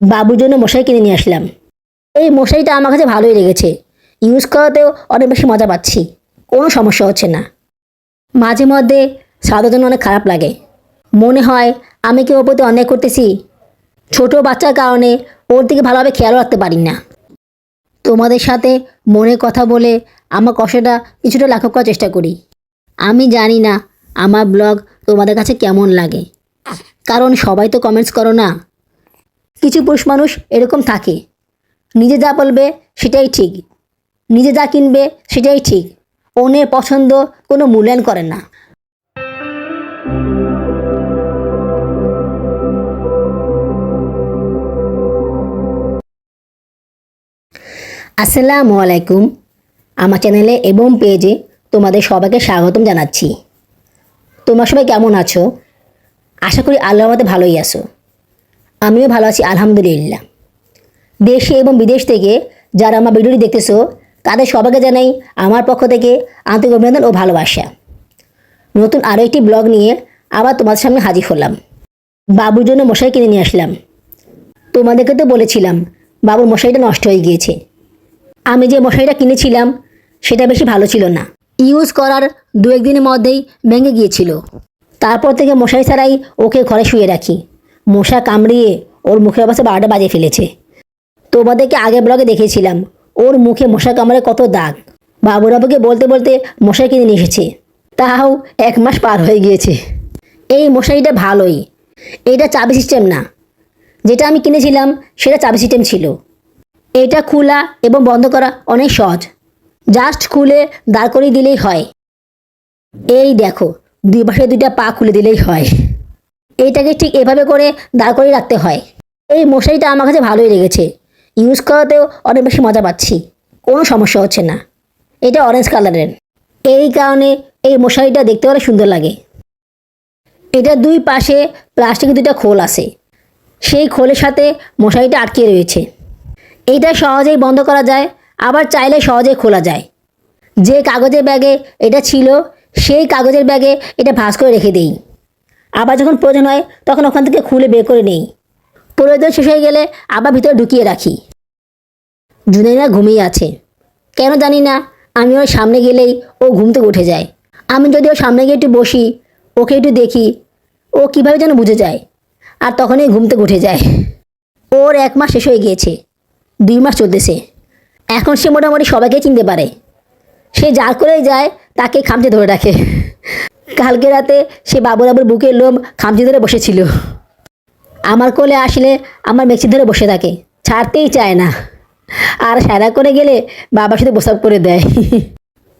বাবুর জন্য মশারি কিনে নিয়ে আসলাম। এই মশারিটা আমার কাছে ভালোই লেগেছে। ইউজ করাতেও অনেক বেশি মজা পাচ্ছি। কোনো সমস্যা হচ্ছে না। মাঝে মধ্যে সাদার জন্য অনেক খারাপ লাগে। মনে হয় আমি কি ওর প্রতি অন্যায় করতেছি? ছোট বাচ্চার কারণে ওর দিকে ভালোভাবে খেয়াল রাখতে পারি না। তোমাদের সাথে মনে কথা বলে আমার কষ্টটা কিছুটা লাঘব করার চেষ্টা করি। আমি জানি না আমার ব্লগ তোমাদের কাছে কেমন লাগে। কারণ সবাই তো কমেন্টস করো না। কিছু পুরুষ মানুষ এরকম থাকে। নিজে যা বলবে সেটাই ঠিক। নিজে যা কিনবে সেটাই ঠিক। অন্যের পছন্দ কোনো মূল্যায়ন করে না। আসসালামু আলাইকুম। আমার চ্যানেলে এবং পেজে তোমাদের সবাইকে স্বাগতম জানাচ্ছি। তোমরা সবাই কেমন আছো? আশা করি আল্লাহ আমাদের ভালোই আছো। আমিও ভালো আছি, আলহামদুলিল্লাহ। দেশে এবং বিদেশ থেকে যারা আমার ভিডিওটি দেখতেছো, তাদের সবাইকে জানাই আমার পক্ষ থেকে আন্তরিক অভিনন্দন ও ভালোবাসা। নতুন আরও একটি ব্লগ নিয়ে আবার তোমাদের সামনে হাজির হলাম। বাবুর জন্য মশারি কিনে নিয়ে আসলাম। তোমাদেরকে তো বলেছিলাম, বাবুর মশারিটা নষ্ট হয়ে গিয়েছে। আমি যে মশারিটা কিনেছিলাম, সেটা বেশি ভালো ছিল না। ইউজ করার দু একদিনের মধ্যেই ভেঙে গিয়েছিল। তারপর থেকে মশারি ছাড়াই ওকে ঘরে শুয়ে রাখি। মশা কামড়িয়ে ওর মুখের অবস্থা বারোটা বাজে ফেলেছে। তোমাদেরকে আগে ব্লগে দেখেছিলাম ওর মুখে মশা কামড়ে কত দাগ। বাবুরাবুকে বলতে বলতে মশারি কিনে নিয়ে এসেছে। তাও এক মাস পার হয়ে গিয়েছে। এই মশারিটা ভালোই। এটা চাবি সিস্টেম না। যেটা আমি কিনেছিলাম, সেটা চাবি সিস্টেম ছিল। এটা খোলা এবং বন্ধ করা অনেক সহজ। জাস্ট খুলে দাঁড় করিয়ে দিলেই হয়। এই দেখো, দুই পাশে দুইটা পা খুলে দিলেই হয়। এইটাকে ঠিক এভাবে করে দাঁড় করিয়ে রাখতে হয়। এই মশারিটা আমার কাছে ভালোই লেগেছে। ইউজ করাতেও অনেক বেশি মজা পাচ্ছি। কোনো সমস্যা হচ্ছে না। এটা অরেঞ্জ কালারের এই কারণে এই মশারিটা দেখতে অনেক সুন্দর লাগে। এটা দুই পাশে প্লাস্টিকের দুইটা খোল আছে। সেই খোলের সাথে মশারিটা আটকে রয়েছে। এটা সহজেই বন্ধ করা যায়, আবার চাইলে সহজেই খোলা যায়। যে কাগজের ব্যাগে এটা ছিল, সেই কাগজের ব্যাগে এটা ভাঁজ করে রেখে দেই। আবার যখন প্রয়োজন হয়, তখন ওখান থেকে খুলে বের করে নেই। প্রয়োজন শেষ হয়ে গেলে আবার ভিতরে ঢুকিয়ে রাখি। জুনাইনা ঘুমিয়ে আছে। কেন জানি না, আমি ওর সামনে গেলেই ও ঘুম থেকে উঠে যায়। আমি যদি ওর সামনে গিয়ে একটু বসি, ওকে একটু দেখি, ও কীভাবে যেন বুঝে যায় আর তখনই ঘুম থেকে উঠে যায়। ওর এক মাস শেষ হয়ে গিয়েছে। দুই মাস চলতেছে। এখন সে মোটামুটি সবাইকে চিনতে পারে। সে যার করেই যায় তাকে খামচে ধরে রাখে। কালকে রাতে সে বাবুর আবুর বুকের লোম খামচে ধরে বসেছিল। আমার কোলে আসলে আমার মেক্সি ধরে বসে থাকে, ছাড়তেই চায় না। আর সায়রা করে গেলে বাবার সাথে প্রসাব করে দেয়।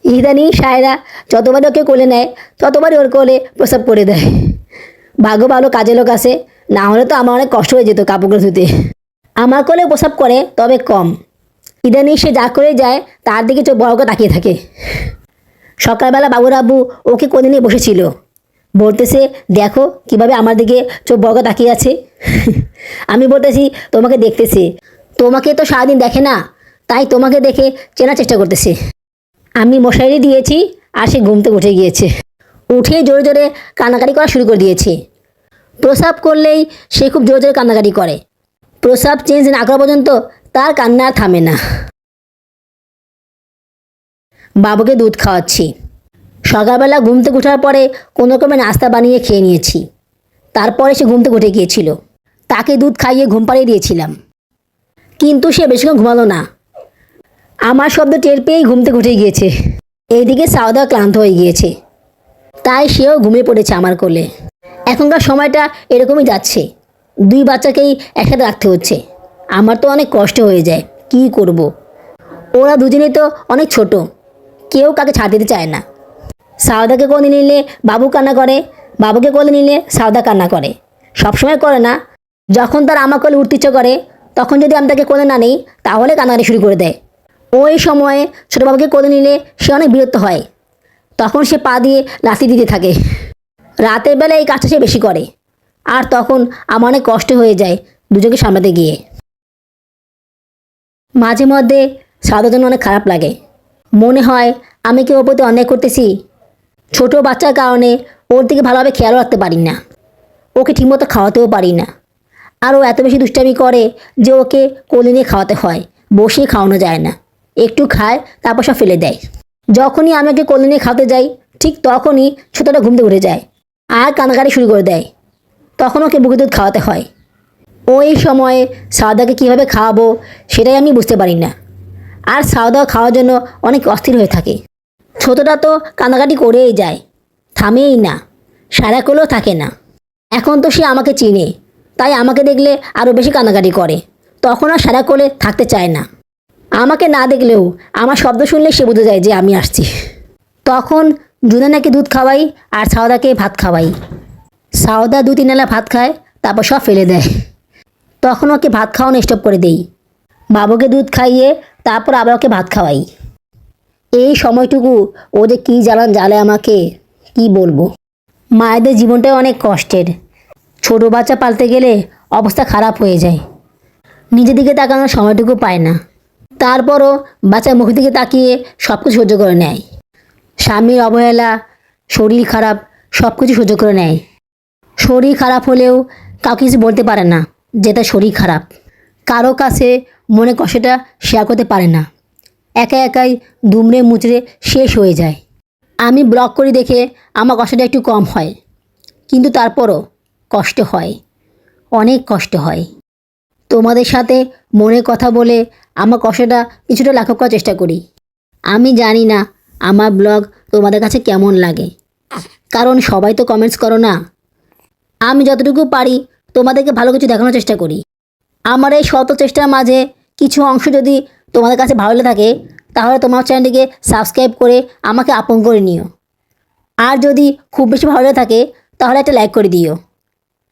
ইদানিং সায়রা যতবারই ওকে কোলে নেয়, ততবারই ওর কোলে প্রসাব করে দেয়। ভাগ্য ভালো কাজে লোক আছে, না হলে তো আমার অনেক কষ্ট হয়ে যেত কাপড়গুলো ধুতে। আমার কোলে প্রসাব করে, তবে কম। ইদানিং সে যা করে যায়, তার দিকে চোখ বড় করে তাকিয়ে থাকে। সকালবেলা বাবুর আব্বু ওকে কোলে নিয়ে বসেছিল। বলতেছে, দেখো কীভাবে আমার দিকে চোখ করে তাকিয়ে আছে। আমি বলতেছি, তোমাকে দেখতেছে। তোমাকে তো সারাদিন দেখে না, তাই তোমাকে দেখে চেনার চেষ্টা করতেছে। আমি মশারি দিয়েছি আর সে ঘুমতে উঠে গিয়েছে। উঠে জোরে জোরে কান্নাকাটি করা শুরু করে দিয়েছে। প্রসাব করলেই সে খুব জোরে জোরে কান্নাকাটি করে। প্রসাব চেঞ্জ না করা পর্যন্ত তার কান্না আর থামে না। বাবুকে দুধ খাওয়াচ্ছি। সকালবেলা ঘুম থেকে ওঠার পরে কোনো রকমের নাস্তা বানিয়ে খেয়ে নিয়েছি। তারপরে সে ঘুম থেকে উঠে গিয়েছিল। তাকে দুধ খাইয়ে ঘুম পাড়িয়ে দিয়েছিলাম। কিন্তু সে বেশিক্ষণ ঘুমালো না। আমার শব্দ টের পেয়েই ঘুম থেকে উঠে গিয়েছে। এইদিকে সাউদা ক্লান্ত হয়ে গিয়েছে। তাই সেও ঘুমিয়ে পড়েছে আমার কোলে। এখনকার সময়টা এরকমই যাচ্ছে। দুই বাচ্চাকেই একসাথে রাখতে হচ্ছে। আমার তো অনেক কষ্ট হয়ে যায়। কী করব। ওরা দুজনেই তো অনেক ছোট। কেউ কাকে ছাড় দিতে চায় না। সাউদাকে কোলে নিলে বাবু কান্না করে, বাবুকে কোলে নিলে সাউদা কান্না করে। সবসময় করে না। যখন তার আমার কোলে উঠতে ইচ্ছে করে, তখন যদি আমি তাকে কোলে না নিই, তাহলে কান্নাকাটি শুরু করে দেয়। ওই সময়ে ছোটো বাবুকে কোলে নিলে সে অনেক বিরক্ত হয়। তখন সে পা দিয়ে লাথি দিতে থাকে। রাতের বেলা এই কাজটা সে বেশি করে। আর তখন আমার অনেক কষ্ট হয়ে যায় দুজনকে সামলাতে গিয়ে। মাঝে মধ্যে সাদার জন্য অনেক খারাপ লাগে। মনে হয় আমি কি ওর প্রতি অন্যায় করতেছি। ছোট বাচ্চার কারণে ওর দিকে ভালোভাবে খেয়াল রাখতে পারি না। ওকে ঠিকমতো খাওয়াতেও পারি না। আর ও এত বেশি দুষ্টামি করে যে ওকে কোলে নিয়ে খাওয়াতে হয় বসে খাওয়ানো যায় না। একটু খায়, তারপর সব ফেলে দেয়। যখনই আমি ওকে কোলে নিয়ে খাওয়াতে যাই, ঠিক তখনই ছোটোটা ঘুমতে উঠে যায় আর কানাকাটি শুরু করে দেয়। তখন ওকে বুকে দুধ খাওয়াতে হয়। ওই সময়ে সাদাকে কীভাবে খাওয়াবো, সেটাই আমি বুঝতে পারি না। আর সাউদা খাওয়ার জন্য অনেক অস্থির হয়ে থাকে। ছোটোটা তো কান্নাকাটি করেই যায়, থামেই না, সারা করলেও থাকে না। এখন তো সে আমাকে চিনে, তাই আমাকে দেখলে আরও বেশি কান্নাকাটি করে, তখন আর সারা কোলে থাকতে চায় না। আমাকে না দেখলেও আমার শব্দ শুনলে সে বুঝে যায় যে আমি আসছি। তখন জুনানাকে দুধ খাওয়াই আর সাউদাকে ভাত খাওয়াই। সাউদা দু তিন ভাত খায়, তারপর সব ফেলে দেয়। তখন ওকে ভাত খাওয়ানো স্টপ করে দেই। বাবুকে দুধ খাইয়ে তারপর আবার ওকে ভাত খাওয়াই। এই সময়টুকু ও যে কী জ্বালান জ্বালে আমাকে, কি বলব? মায়েদের জীবনটাই অনেক কষ্টের। ছোট বাচ্চা পালতে গেলে অবস্থা খারাপ হয়ে যায়। নিজের দিকে তাকানোর সময়টুকু পায় না। তারপরও বাচ্চার মুখের দিকে তাকিয়ে সব কিছু সহ্য করে নেয়। স্বামীর অবহেলা, শরীর খারাপ সব কিছু সহ্য করে নেয়। শরীর খারাপ হলেও কাউকে কিছু বলতে পারে না যে তার শরীর খারাপ। কারও কাছে মনে কষ্টটা শেয়ার করতে পারে না। একা একাই দুমড়ে মুচড়ে শেষ হয়ে যায়। আমি ব্লগ করি দেখে আমার কষ্টটা একটু কম হয়, কিন্তু তারপরও কষ্ট হয়, অনেক কষ্ট হয়। তোমাদের সাথে মনে কথা বলে আমার কষ্টটা কিছুটা লাঘব করার চেষ্টা করি। আমি জানি না আমার ব্লগ তোমাদের কাছে কেমন লাগে। কারণ সবাই তো কমেন্টস করো না। আমি যতটুকু পারি তোমাদেরকে ভালো কিছু দেখানোর চেষ্টা করি। আমার এই শত চেষ্টার মাঝে কিছু অংশ যদি তোমাদের কাছে ভালো থাকে, তাহলে তোমার চ্যানেলটিকে সাবস্ক্রাইব করে আমাকে আপন করে নিও। আর যদি খুব বেশি ভালো থাকে, তাহলে একটা লাইক করে দিও।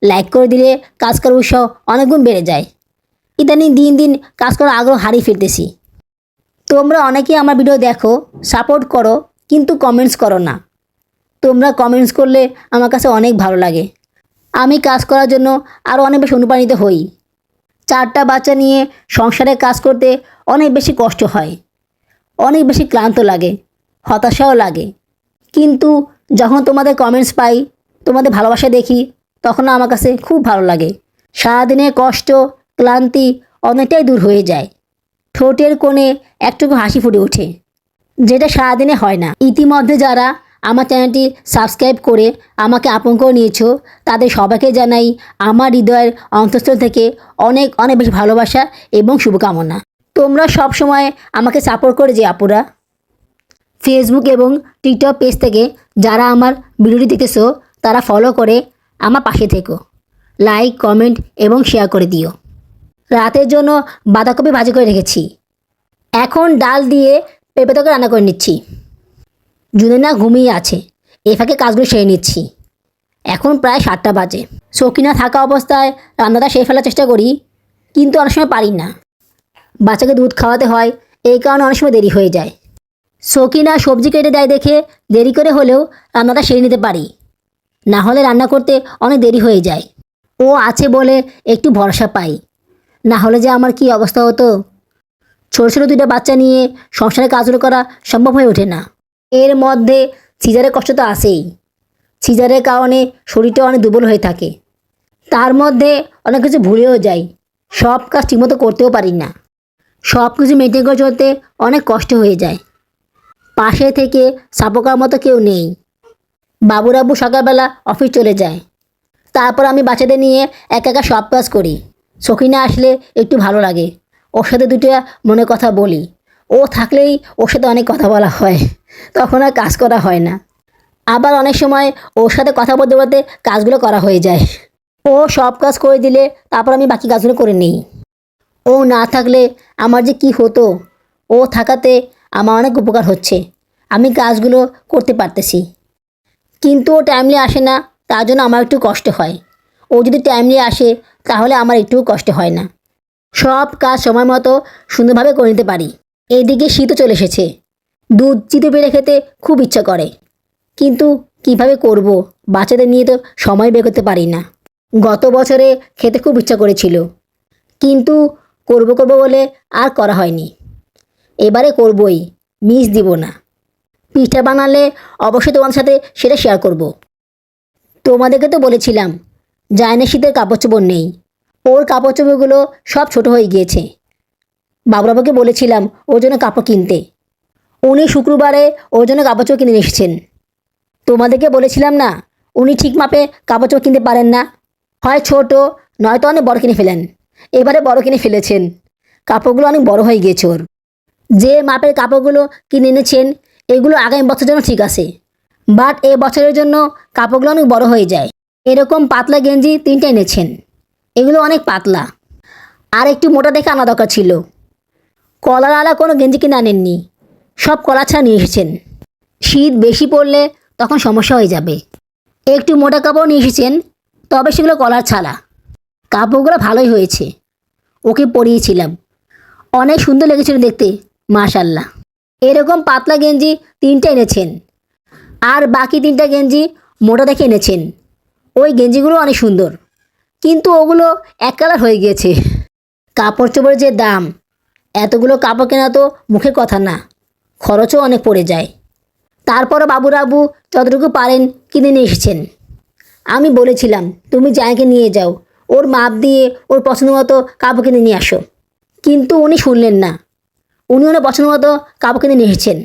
লাইক করে দিলে কাজ করার উৎসাহ অনেক গুণ বেড়ে যায়। ইদানিং দিন দিন কাজ করার আগ্রহ হারিয়ে ফেলতেছি। তোমরা অনেকেই আমার ভিডিও দেখো সাপোর্ট করো, কিন্তু কমেন্টস করো না। তোমরা কমেন্টস করলে আমার কাছে অনেক ভালো লাগে। আমি কাজ করার জন্য আরও অনেক বেশি অনুপ্রাণিত হই। চারটা বাচ্চা নিয়ে সংসারে কাজ করতে অনেক বেশি কষ্ট হয়। অনেক বেশি ক্লান্ত লাগে, হতাশাও লাগে। কিন্তু যখন তোমাদের কমেন্টস পাই, তোমাদের ভালোবাসা দেখি, তখন আমার কাছে খুব ভালো লাগে। সারাদিনের কষ্ট, ক্লান্তি অনেকটাই দূর হয়ে যায়। ঠোঁটের কোণে একটুকু হাসি ফুটে ওঠে, যেটা সারাদিনে হয় না। ইতিমধ্যে যারা আমার চ্যানেলটি সাবস্ক্রাইব করে আমাকে আপন করে নিয়েছো, তাদের সবাইকে জানাই আমার হৃদয়ের অন্তঃস্থল থেকে অনেক অনেক বেশি ভালোবাসা এবং শুভকামনা। তোমরা সব সময় আমাকে সাপোর্ট করে যে আপুরা। ফেসবুক এবং টিকটক পেজ থেকে যারা আমার ভিডিওটি দেখেছ তারা ফলো করে আমার পাশে থেকো। লাইক কমেন্ট এবং শেয়ার করে দিও। রাতের জন্য বাঁধাকপি ভাজি করে রেখেছি। এখন ডাল দিয়ে পেঁপে তরকারি রান্না করে নিচ্ছি। জুনেনা ঘুমিয়ে আছে। এ ফাঁকে কাজগুলো সেরে নিচ্ছি। এখন প্রায় সাতটা বাজে। শৌখিনা থাকা অবস্থায় রান্নাটা সেরে ফেলার চেষ্টা করি, কিন্তু অনেক সময় পারি না। বাচ্চাকে দুধ খাওয়াতে হয়, এই কারণে অনেক সময় দেরি হয়ে যায়। শৌখিনা সবজি কেটে দেয় দেখে দেরি করে হলেও রান্নাটা সেরে নিতে পারি। না হলে রান্না করতে অনেক দেরি হয়ে যায়। ও আছে বলে একটু ভরসা পাই। না হলে যে আমার কি অবস্থা হতো? ছোটো ছোটো দুইটা বাচ্চা নিয়ে সংসারে কাজগুলো করা সম্ভব হয়ে ওঠে না। এর মধ্যে সিজারের কষ্ট তো আসেই সিজারের কারণে শরীরটা অনেক দুর্বল হয়ে থাকে। তার মধ্যে অনেক কিছু ভুলেও যাই। সব কাজ ঠিকমতো করতেও পারি না। সব কিছু মেনটেন করে চলতে অনেক কষ্ট হয়ে যায়। পাশে থেকে সাপোকার মতো কেউ নেই। বাবুরাবু সকালবেলা অফিস চলে যায়। তারপর আমি বাচ্চাদের নিয়ে একা একা সব কাজ করি। সখিনা আসলে একটু ভালো লাগে। ওর সাথে দুটো মনে কথা বলি। ও থাকলেই ওর সাথে অনেক কথা বলা হয়। তখন আর কাজ করা হয় না। আবার অনেক সময় ওর সাথে কথা বলতে বলতে কাজগুলো করা হয়ে যায়। ও সব কাজ করে দিলে তারপর আমি বাকি কাজগুলো করে নিই। ও না থাকলে আমার যে কি হতো? ও থাকাতে আমার অনেক উপকার হচ্ছে। আমি কাজগুলো করতে পারতেছি। কিন্তু ও টাইমলি আসে না, তার জন্য আমার একটু কষ্ট হয়। ও যদি টাইমলি আসে, তাহলে আমার একটুও কষ্ট হয় না। সব কাজ সময় মতো সুন্দরভাবে করে নিতে পারি। এইদিকে শীতও চলে এসেছে। দুধ চিতে পেরে খেতে খুব ইচ্ছা করে। কিন্তু কীভাবে করব? বাচ্চাদের নিয়ে তো সময় বের করতে পারি না। গত বছরে খেতে খুব ইচ্ছা করেছিল। কিন্তু করব করব বলে আর করা হয়নি। এবারে করবই, মিস দিব না। পিঠা বানালে অবশ্যই তোমার সাথে সেটা শেয়ার করব। তোমাদেরকে তো বলেছিলাম জায়না শীতের কাপড় চোপড় নেই। ওর কাপড় চোপড়গুলো সব ছোট হয়ে গিয়েছে। বাবুরাবুকে বলেছিলাম ওর জন্য কাপড় কিনতে। উনি শুক্রবারে ওর জন্য কাপড় কিনে এসেছেন। তোমাদেরকে বলেছিলাম না, উনি ঠিক মাপে কাপড় কিনতে পারেন না। হয় ছোট, নয়তো অনেক বড় কিনে ফেলেন। এবারে বড় কিনে ফেলেছেন। কাপড়গুলো অনেক বড় হয়ে গিয়েছে ওর। যে মাপের কাপড়গুলো কিনে এনেছেন, এগুলো আগামী বছরের জন্য ঠিক আছে। বাট এ বছরের জন্য কাপড়গুলো অনেক বড় হয়ে যায়। এরকম পাতলা গেঞ্জি তিনটে এনেছেন। এগুলো অনেক পাতলা। আর একটু মোটা দেখে আনা দরকার ছিল। কলারওয়ালা কোনো গেঞ্জি কিনে আনেননি। সব কলা ছাড়া নিয়ে এসেছেন। শীত বেশি পড়লে তখন সমস্যা হয়ে যাবে। একটু মোটা কাপড় নিয়ে এসেছেন, তবে সেগুলো কলার ছাড়া কাপড়গুলো ভালোই হয়েছে। ওকে পরিয়েছিলাম। অনেক সুন্দর লেগেছিল দেখতে, মাশাল্লাহ। এরকম পাতলা গেঞ্জি তিনটে এনেছেন। আর বাকি তিনটা গেঞ্জি মোটা দেখে এনেছেন। ওই গেঞ্জিগুলো অনেক সুন্দর। কিন্তু ওগুলো এক কালার হয়ে গিয়েছে। কাপড় চোপড়ের যে দাম, এতগুলো কাপড় কেনা তো মুখের কথা না। খরচও অনেক পড়ে যায়। তারপরও বাবুরাবু যতটুকু পারেন কিনে নিয়ে এসেছেন। আমি বলেছিলাম, তুমি জায়গাকে নিয়ে যাও। ওর মাপ দিয়ে ওর পছন্দ মতো কাপড় কিনে নিয়ে আসো। কিন্তু উনি শুনলেন না। উনি ওনার পছন্দ মতো কাপড় কিনে নিয়ে এসেছেন।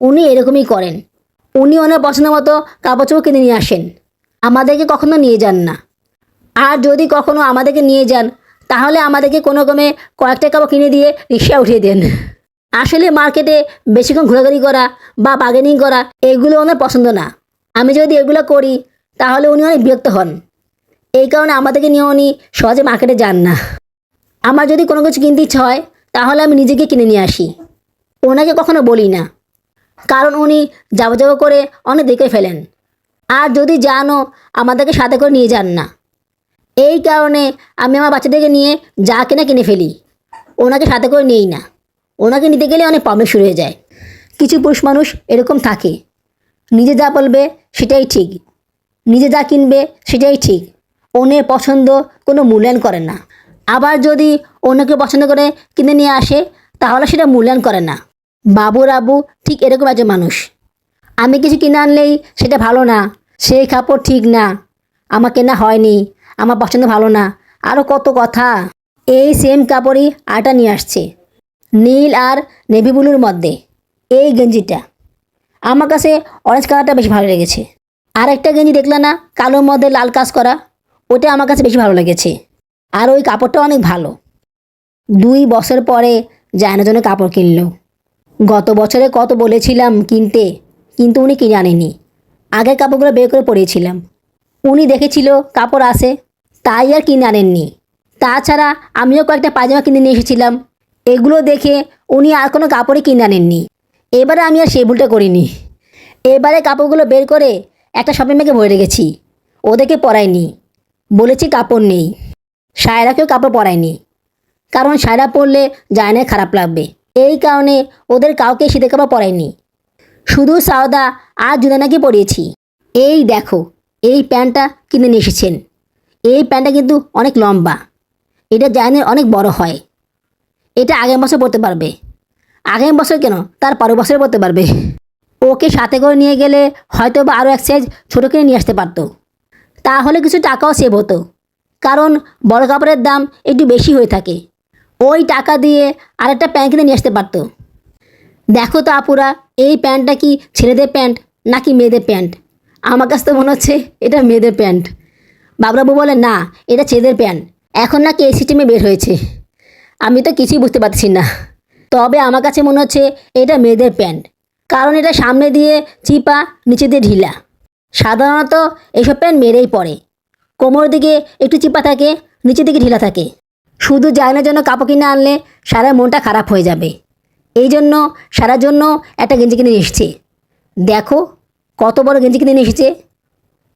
উনি এরকমই করেন। উনি ওনার পছন্দ মতো কাপড় কিনে নিয়ে আসেন। আমাদেরকে কখনো নিয়ে যান না। আর যদি কখনো আমাদেরকে নিয়ে যান, তাহলে আমাদেরকে কোনো রকমে কয়েকটা কাপড় কিনে দিয়ে রিক্সা উঠিয়ে দেন। আসলে মার্কেটে বেশিক্ষণ ঘোরাঘুরি করা বা বার্গেনিং করা, এগুলো ওনার পছন্দ না। আমি যদি এগুলো করি, তাহলে উনি অনেক বিরক্ত হন। এই কারণে আমাদেরকে নিয়ে উনি সহজে মার্কেটে যান না। আমার যদি কোনো কিছু কিনতে ইচ্ছা হয়, তাহলে আমি নিজেকে কিনে নিয়ে আসি। ওনাকে কখনো বলি না। কারণ উনি যাব যাব করে অনেক দেখে ফেলেন। আর যদি জানো, আমাদেরকে সাথে করে নিয়ে যান না। এই কারণে আমি আমার বাচ্চাদেরকে নিয়ে যা কিনে কিনে ফেলি। ওনাকে সাথে করে নিই না। ওনাকে নিতে গেলে অনেক প্রবলেম শুরু হয়ে যায়। কিছু পুরুষ মানুষ এরকম থাকে। নিজে যা বলবে সেটাই ঠিক। নিজে যা কিনবে সেটাই ঠিক। অন্যের পছন্দ কোনো মূল্যায়ন করে না। আবার যদি অন্যকে পছন্দ করে কিনে নিয়ে আসে, তাহলে সেটা মূল্যায়ন করে না। বাবুর আবু ঠিক এরকম একজন মানুষ। আমি কিছু কিনে আনলেই সেটা ভালো না। সেই কাপড় ঠিক না। আমার কেনা হয়নি। আমার পছন্দ ভালো না। আরও কত কথা। এই সেম কাপড়ই আটা নিয়ে আসছে। নীল আর নেভি ব্লুর মধ্যে। এই গেঞ্জিটা। আমার কাছে অরেঞ্জ কালারটা বেশি ভালো লেগেছে। আর একটা গেঞ্জি দেখলে না, কালোর মধ্যে লাল কাজ করা, ওটা আমার কাছে বেশি ভালো লেগেছে। আর ওই কাপড়টা অনেক ভালো। দুই বছর পরে জায়নার জন্য কাপড় কিনলো। গত বছরে কত বলেছিলাম কিনতে, কিন্তু উনি কিনে আনেনি। আগের কাপড়গুলো বের করে পরিয়েছিলাম। উনি দেখেছিল কাপড় আসে তাই আর কিনে আনেননি। তাছাড়া আমিও কয়েকটা পাজামা কিনে নিয়ে এসেছিলাম। এগুলো দেখে উনি আর কোনো কাপড়ই কিনে আনেননি। এবারে আমি আর সেই ভুলটা করিনি। এবারে কাপড়গুলো বের করে একটা শপিং ব্যাগে ভরে রেখেছি। ওদেরকে পরাইনি। বলেছি কাপড় নেই। সায়রাকেও কাপড় পরাইনি। কারণ সায়রা পরলে জায়নায় খারাপ লাগবে। এই কারণে ওদের কাউকে শীতের কাপড় পরাইনি। শুধু সাওদা আর জুদানাকে পরিয়েছি। এই দেখো, এই প্যান্টটা কিনে নিয়ে এসেছেন। এই প্যান্টটা কিন্তু অনেক লম্বা। এটা জায়নের অনেক বড় হয়। এটা আগের বছর পরতে পারবে। আগের বছর কেন? তার পরের বছর পড়তে পারবে। ওকে সাথে করে নিয়ে গেলে হয়তো বা আরও এক সাইজ ছোটো কিনে নিয়ে আসতে পারতো। তাহলে কিছু টাকাও সেভ হতো। কারণ বড় কাপড়ের দাম একটু বেশি হয়ে থাকে। ওই টাকা দিয়ে আরেকটা প্যান্ট কিনে নিয়ে আসতে পারতো। দেখো তো আপুরা, এই প্যান্টটা কি ছেলেদের প্যান্ট নাকি মেয়েদের প্যান্ট আমার কাছে তো মনে হচ্ছে এটা মেয়েদের প্যান্ট বাবরাবু বলে, না, এটা ছেলেদের প্যান্ট এখন নাকি এই সিস্টেমে বের হয়েছে। আমি তো কিছুই বুঝতে পারছি না। তবে আমার কাছে মনে হচ্ছে এটা মেয়েদের প্যান্ট। কারণ এটা সামনে দিয়ে চিপা, নিচে দিয়ে ঢিলা। সাধারণত এসব প্যান্ট মেয়েরাই পরে। কোমর দিকে একটু চিপা থাকে, নিচের দিকে ঢিলা থাকে। শুধু জায়নার জন্য কাপড় কিনে আনলে সারা মনটা খারাপ হয়ে যাবে। এই জন্য সারার জন্য একটা গেঞ্জি কিনে এসেছে। দেখো কত বড় গেঞ্জি কিনে এসেছে।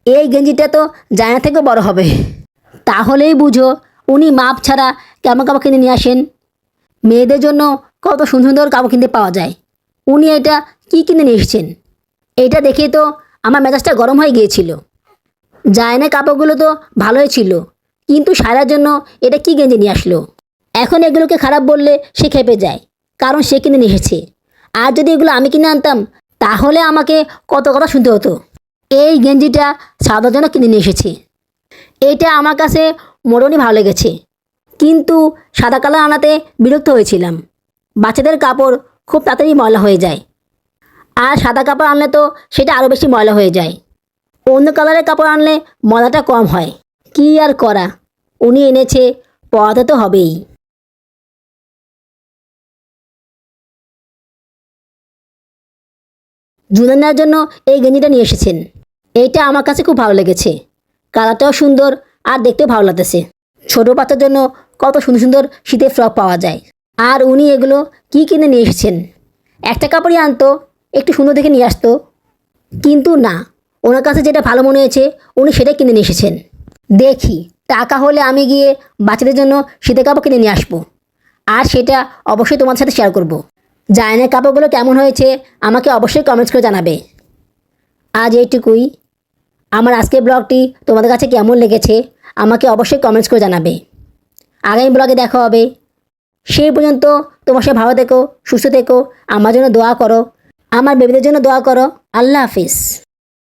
এই গেঞ্জিটা তো জায়না থেকে বড় হবে। তাহলেই বুঝো উনি মাপ ছাড়া কেমন কাপড় কিনে নিয়ে আসেন? মেয়েদের জন্য কত সুন্দর সুন্দর কাপড় কিনতে পাওয়া যায়। উনি এটা কি কিনে নিয়ে এসেছেন? এটা দেখে তো আমার মেজাজটা গরম হয়ে গিয়েছিল। জায়নের কাপড়গুলো তো ভালোই ছিল, কিন্তু সারার জন্য এটা কি গেঞ্জি নিয়ে আসলো? এখন এগুলোকে খারাপ বললে সে খেপে যায়, কারণ সে কিনে নিয়ে এসেছে। আর যদি এগুলো আমি কিনে আনতাম, তাহলে আমাকে কত কথা শুনতে হতো। এই গেঞ্জিটা সাদার জন্য কিনে নিয়ে এসেছি। এটা আমার কাছে মোটামুটি ভালো লেগেছে। কিন্তু সাদা কালার আনাতে বিরক্ত হয়েছিলাম। বাচ্চাদের কাপড় খুব তাড়াতাড়ি ময়লা হয়ে যায়। আর সাদা কাপড় আনলে তো সেটা আরও বেশি ময়লা হয়ে যায়। অন্য কালারের কাপড় আনলে ময়লাটা কম হয়। কি আর করা? উনি এনেছে, পড়াতে তো হবেই। জুনান্নার জন্য এই গেঞ্জিটা নিয়ে এসেছেন। এইটা আমার কাছে খুব ভালো লেগেছে। কালারটাও সুন্দর আর দেখতেও ভালো লাগতেছে। ছোটো বাচ্চার জন্য কত সুন্দর সুন্দর শীতের ফ্রক পাওয়া যায়। আর উনি এগুলো কি কিনে নিয়ে এসেছেন? একটা কাপড়ই আনতো, একটু সুন্দর দেখে নিয়ে আসতো। কিন্তু না, ওনার কাছে যেটা ভালো মনে হয়েছে, উনি সেটাই কিনে নিয়ে এসেছেন। দেখি, টাকা হলে আমি গিয়ে বাচ্চাদের জন্য শীতের কাপড় কিনে নিয়ে আসব। আর সেটা অবশ্যই তোমার সাথে শেয়ার করব। জায়নের কাপড়গুলো কেমন হয়েছে, আমাকে অবশ্যই কমেন্টস করে জানাবে। আজ এইটুকুই। আমার আজকের ব্লগটি তোমাদের কাছে কেমন লেগেছে, আমাকে অবশ্যই কমেন্টস করে জানাবে। আগামী ব্লগে দেখা হবে। সেই পর্যন্ত তোমার সাথে ভালো থেকো, সুস্থ থেকো। আমার জন্য দোয়া করো। আমার বেবিদের জন্য দোয়া করো। আল্লাহ হাফিজ।